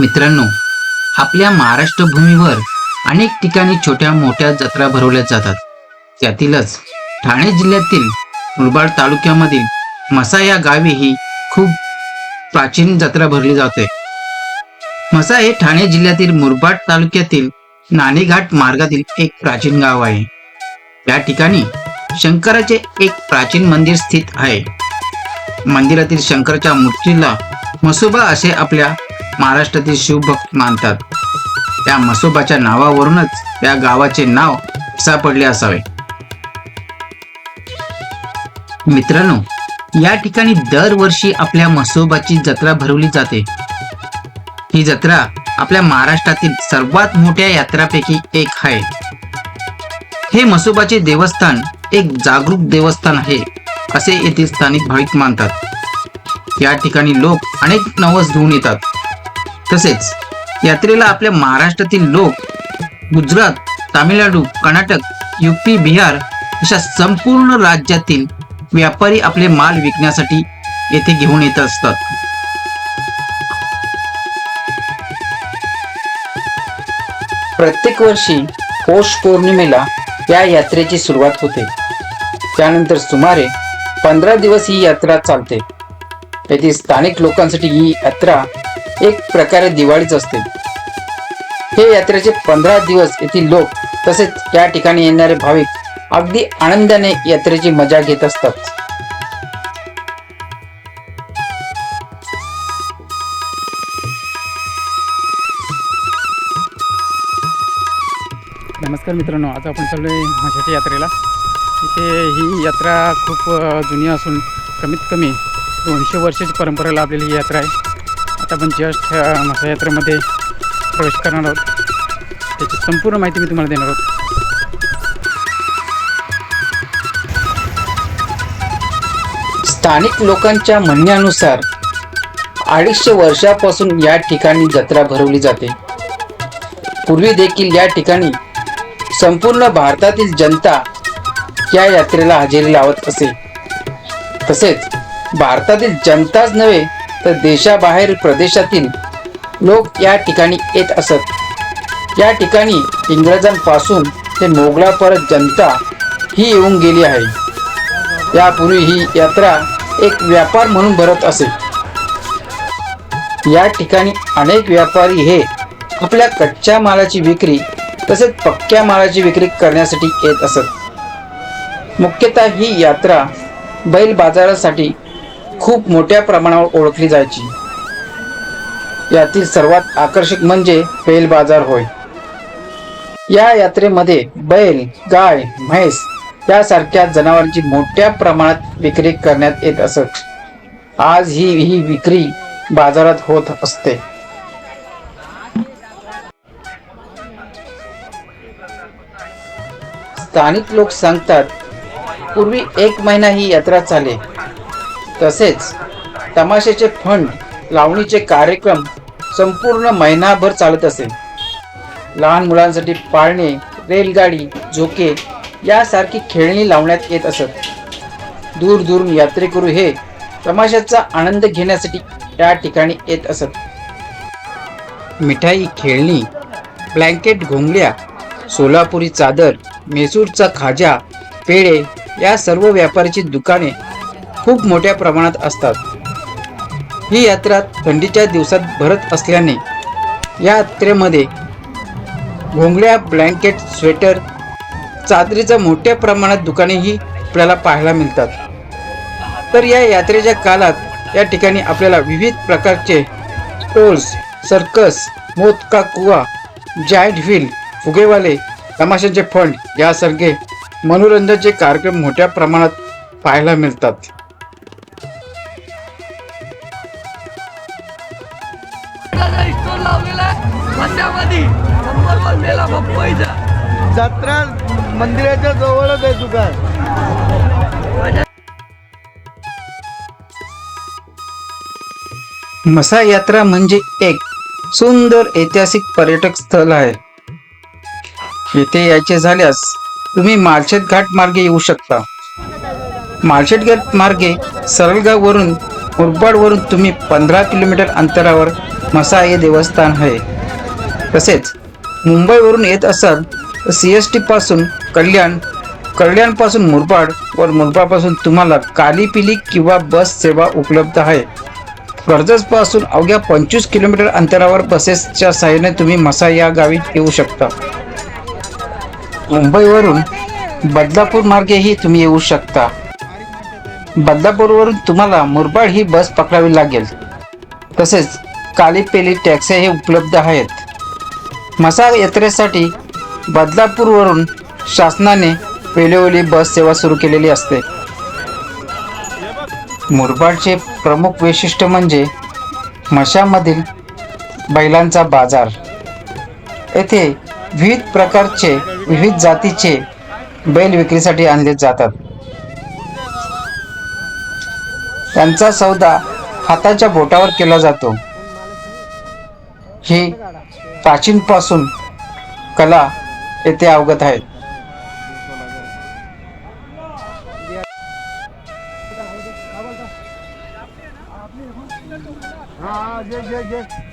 मित्रांनो आपल्या महाराष्ट्र भूमीवर अनेक ठिकाणी छोट्या मोठ्या जत्रा भरवल्या जातात. त्यातीलच ठाणे जिल्ह्यातील मुरबाड तालुक्यामधील मसा या गावी ही खूप प्राचीन जत्रा भरली जाते. मसा हे ठाणे जिल्ह्यातील मुरबाड तालुक्यातील नाणेघाट मार्गातील एक प्राचीन गाव आहे. या ठिकाणी शंकराचे एक प्राचीन मंदिर स्थित आहे. मंदिरातील शंकराच्या मूर्तीला मसोबा असे आपल्या महाराष्ट्रातील शिवभक्त मानतात. त्या मसोबाच्या नावावरूनच त्या गावाचे नाव सापडले असावे. मित्रांनो या ठिकाणी दरवर्षी आपल्या मसोबाची जत्रा भरवली जाते. ही जत्रा आपल्या महाराष्ट्रातील सर्वात मोठ्या यात्रापैकी एक आहे. हे मसोबाचे देवस्थान एक जागरूक देवस्थान आहे असे येथील स्थानिक भाविक मानतात. या ठिकाणी लोक अनेक नवस घेऊन येतात. तसेच यात्रेला आपल्या महाराष्ट्रातील लोक गुजरात तामिळनाडू कर्नाटक युपी बिहार अशा संपूर्ण राज्यातील व्यापारी आपले माल विकण्यासाठी येथे घेऊन येत असतात. प्रत्येक वर्षी पौष पौर्णिमेला या यात्रेची सुरुवात होते. त्यानंतर सुमारे पंधरा दिवस ही यात्रा चालते. येथील स्थानिक लोकांसाठी ही यात्रा एक प्रकारे दिवाळीच असते. हे यात्रेचे पंधरा दिवस येथील लोक तसेच या ठिकाणी येणारे भाविक अगदी आनंदाने यात्रेची मजा घेत असतात. नमस्कार मित्रांनो आज आपण चाललो आहे म्हशाच्या यात्रेला. इथे ही यात्रा खूप जुनी असून कमीत कमी दोनशे वर्षाची परंपरा लाभलेली ही यात्रा आहे. आता आपण जस्ट अ, प्रवेश करणार आहोत त्याची संपूर्ण माहिती मी तुम्हाला देणार आहोत. स्थानिक लोकांच्या म्हणण्यानुसार अडीचशे वर्षापासून या ठिकाणी जत्रा भरवली जाते. पूर्वी देखील या ठिकाणी संपूर्ण भारतातील जनता या यात्रेला हजेरी लावत असे. तसेच भारतातील जनताच नव्हे तर देशाबाहेर प्रदेशातील लोक या ठिकाणी येत असत. या ठिकाणी इंग्रजांपासून ते मोगलापर्यंत जनता ही येऊन गेली आहे. यापूर्वी ही यात्रा एक व्यापार म्हणून भरत असे. या ठिकाणी अनेक व्यापारी हे आपल्या कच्च्या मालाची विक्री तसेच पक्क्या मालाची विक्री करण्यासाठी येत असत. मुख्यतः ही यात्रा बैल बाजारासाठी खूप मोठ्या प्रमाणावर ओळखली जायची. यातील सर्वात आकर्षक म्हणजे बैल बाजार होय. या यात्रेमध्ये बैल गाय म्हैस यासारख्या जनावरांची मोठ्या प्रमाणात विक्री करण्यात येत असत. आज ही ही विक्री बाजारात होत असते. स्थानिक लोक सांगतात पूर्वी एक महिना ही यात्रा चाले. तसेच तमाशाचे फंड लावणीचे कार्यक्रम संपूर्ण महिनाभर चालत असे. लहान मुलांसाठी पाळणे रेलगाडी झोके यासारखी खेळणी लावण्यात येत असत. दूर दूरून यात्रेकरू हे तमाशाचा आनंद घेण्यासाठी त्या ठिकाणी येत असत. मिठाई खेळणी ब्लँकेट घोंगड्या सोलापुरी चादर मेसूरचा खाजा पेढे या सर्व व्यापाऱ्याची दुकाने खूप मोठ्या प्रमाणात असतात. ही यात्रा थंडीच्या दिवसात भरत असल्याने या यात्रेमध्ये घोंगड्या ब्लँकेट स्वेटर चादरीचं मोठ्या प्रमाणात दुकानेही आपल्याला पाहायला मिळतात. तर या यात्रेच्या काळात या ठिकाणी आपल्याला विविध प्रकारचे टोल्स सर्कस मोत का कुवा जायंट व्हील फुगेवाले तमाशाचे फंड यासारखे मनोरंजनाचे कार्यक्रम मोठ्या प्रमाणात पाहायला मिळतात. पप्पाईचा जत्रा मंदिराच्या जवळच आहे दुकान. मसा यात्रा म्हणजे एक सुंदर ऐतिहासिक पर्यटक स्थळ आहे. येथे यायचे झाल्यास तुम्ही माळशेत घाट मार्गे येऊ शकता. माळशेत घाट मार्गे सरळगाववरून मुरबाडवरून तुम्ही पंधरा किलोमीटर अंतरावर मसा हे देवस्थान आहे. तसेच मुंबईवरून येत असाल तर सी एस टीपासून कल्याण कल्याणपासून मुरबाड व मुरबाडपासून तुम्हाला काली पिली किंवा बस सेवा उपलब्ध आहे. कर्जतपासून अवघ्या पंचवीस किलोमीटर अंतरावर बसेसच्या सहाय्याने तुम्ही मसा या गावी येऊ शकता. मुंबईवरून बदलापूर मार्गेही तुम्ही येऊ शकता. बदलापूरवरून तुम्हाला मुरबाड ही बस पकडावी लागेल. तसेच कालीपेली टॅक्सी टॅक्सीही उपलब्ध आहेत. मसा यात्रेसाठी बदलापूरवरून शासनाने वेळोवेळी बस सेवा सुरू केलेली असते. मुरबाडचे प्रमुख वैशिष्ट्य म्हणजे मशामधील बैलांचा बाजार. येथे विविध प्रकारचे विविध जातीचे बैल विक्रीसाठी आणले जातात. त्यांचा सौदा हाताच्या बोटावर केला जातो. ही प्राचीनपासून कला येथे अवगत आहेत हा जे जे.